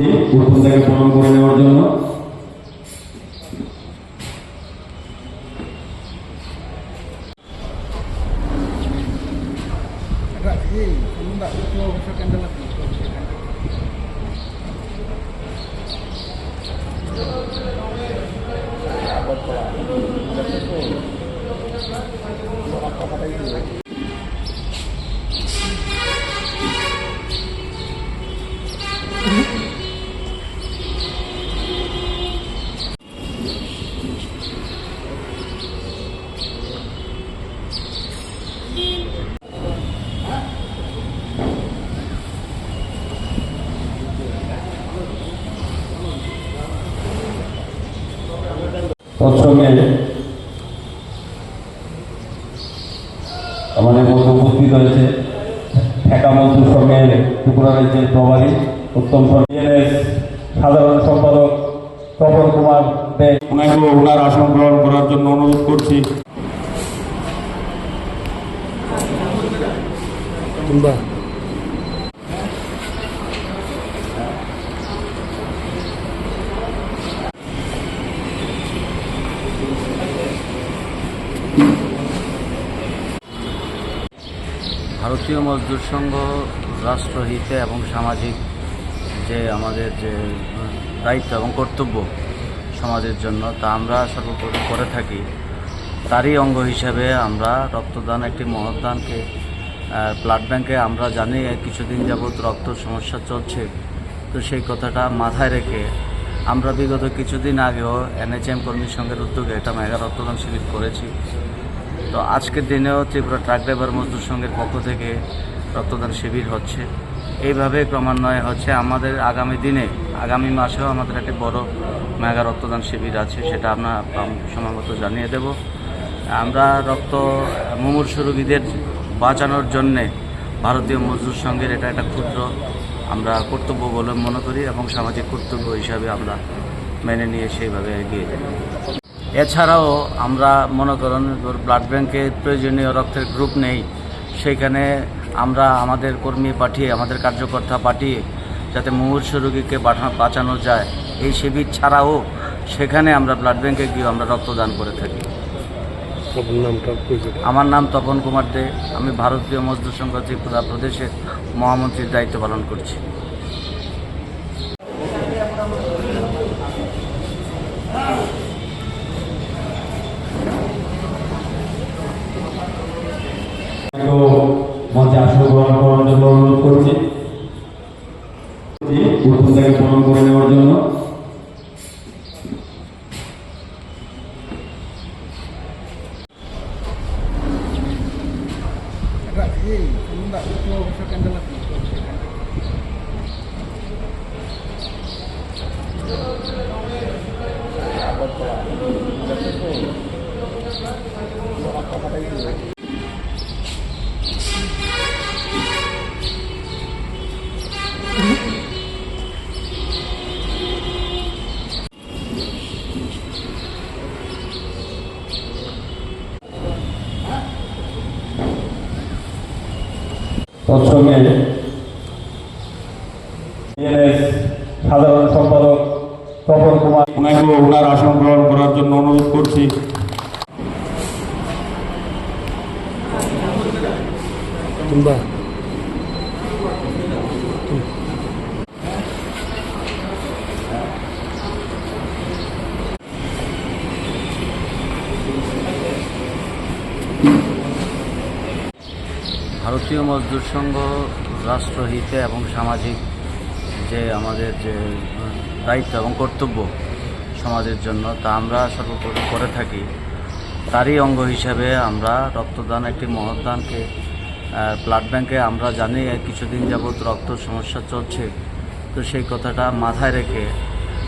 দিয়ে উপস্থাকে প্রণাম করে নেওয়ার জন্য তৎসঙ্গে আমাদের মধ্যে উপস্থিত রয়েছে ঠেকা মজদুর সঙ্গের ত্রিপুরা রাজ্যের প্রভারী উত্তম সাধারণ সম্পাদক তপন কুমার দে। ওনাকে ওনার আসন গ্রহণ করার জন্য অনুরোধ করছি। কিংবা ভারতীয় মজদুর সংঘ রাষ্ট্রহিতে এবং সামাজিক যে আমাদের যে দায়িত্ব এবং কর্তব্য সমাজের জন্য, তা আমরা সর্বোপরি করে থাকি। তারই অঙ্গ হিসেবে আমরা রক্তদান একটি মহৎদানকে ব্লাড ব্যাংকে আমরা জানি কিছুদিন যাবৎ রক্ত সমস্যা চলছে। তো সেই কথাটা মাথায় রেখে আমরা বিগত কিছুদিন আগেও এনএচএম কর্মীর সঙ্গে উদ্যোগে একটা মেগা রক্তদান শিবির করেছি। তো আজকের দিনেও ত্রিপুরা ট্রাক ড্রাইভার মজদুর সংঘের পক্ষ থেকে রক্তদান শিবির হচ্ছে। এইভাবে ক্রমান্বয়ে হচ্ছে আমাদের আগামী দিনে, আগামী মাসেও আমাদের একটি বড় মেগা রক্তদান শিবির আছে, সেটা আমরা আম- সময়মত জানিয়ে দেব। আমরা রক্ত মুমূর্ষ রোগীদের বাঁচানোর জন্যে ভারতীয় মজদুর সংঘের এটা একটা ক্ষুদ্র আমরা কর্তব্য বলে মনে করি এবং সামাজিক কর্তব্য হিসাবে আমরা মেনে নিয়ে সেইভাবে এগিয়ে যাই। এছাড়াও আমরা মনে করেন ব্লাড ব্যাংকে প্রয়োজনীয় রক্তের গ্রুপ নেই সেইখানে আমরা আমাদের কর্মী পাঠিয়ে আমাদের কার্যকর্তা পাঠিয়ে যাতে মুমূর্ষ রোগীকে বাঁচা- বাঁচানো যায়। এই শিবির ছাড়াও সেখানে আমরা ব্লাড ব্যাংকে গিয়ে আমরা রক্তদান করে থাকি। আমার নাম তপন কুমার দে। আমি ভারতীয় মজদুর সংঘ ত্রিপুরা প্রদেশের মহামন্ত্রীর দায়িত্ব পালন করছি ওনাকেও মঞ্চে আসন গ্রহণ করার জন্য অনুরোধ করছি উপস্থাকে পূরণ করে নেওয়ার জন্য বিএনএস সাধারণ সম্পাদক তপন কুমার ওনাকে ওনার আসন গ্রহণ করার জন্য অনুরোধ করছি। কিংবা ভারতীয় মজদুর সংঘ রাষ্ট্রহিতে এবং সামাজিক যে আমাদের যে দায়িত্ব এবং কর্তব্য সমাজের জন্য, তা আমরা সর্বোপরি করে থাকি। তারই অঙ্গ হিসেবে আমরা রক্তদান, একটি মহৎদানকে ব্লাড ব্যাংকে আমরা জানি কিছুদিন যাবৎ রক্ত সমস্যা চলছে। তো সেই কথাটা মাথায় রেখে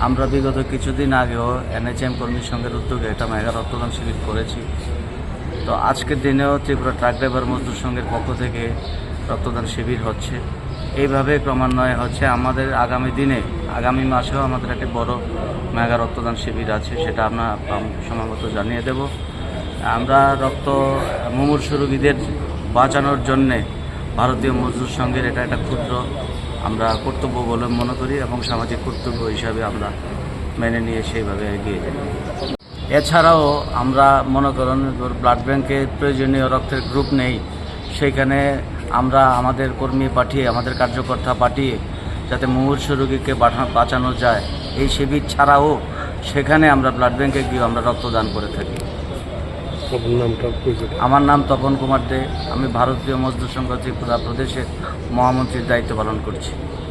আমরা বিগত কিছুদিন আগেও এনএচএম কর্মীর সঙ্গে উদ্যোগে একটা মেগা রক্তদান শিবির করেছি। তো আজকের দিনেও ত্রিপুরা ট্রাক ড্রাইভার মজদুর সংঘের পক্ষ থেকে রক্তদান শিবির হচ্ছে। এইভাবে ক্রমান্বয়ে হচ্ছে আমাদের আগামী দিনে, আগামী মাসেও আমাদের একটা বড় মেগা রক্তদান শিবির আছে, সেটা আমরা আম- সময়মতো জানিয়ে দেব। আমরা রক্ত মুমূর্ষ রোগীদের বাঁচানোর জন্যে ভারতীয় মজদুর সংঘের এটা একটা ক্ষুদ্র আমরা কর্তব্য বলে মনে করি এবং সামাজিক কর্তব্য হিসাবে আমরা মেনে নিয়ে সেইভাবে এগিয়ে যাই। এছাড়াও আমরা মনে করেন ব্লাড ব্যাংকে প্রয়োজনীয় রক্তের গ্রুপ নেই। সেইখানে আমরা আমাদের কর্মী পাঠিয়ে আমাদের কার্যকর্তা পাঠিয়ে যাতে মুমূর্ষ রোগীকে বাঁচা- বাঁচানো যায়। এই শিবির ছাড়াও সেখানে আমরা ব্লাড ব্যাংকে গিয়ে আমরা রক্তদান করে থাকি। আমার নাম তপন কুমার দে। আমি ভারতীয় মজদুর সংঘ ত্রিপুরা প্রদেশের মহামন্ত্রীর দায়িত্ব পালন করছি।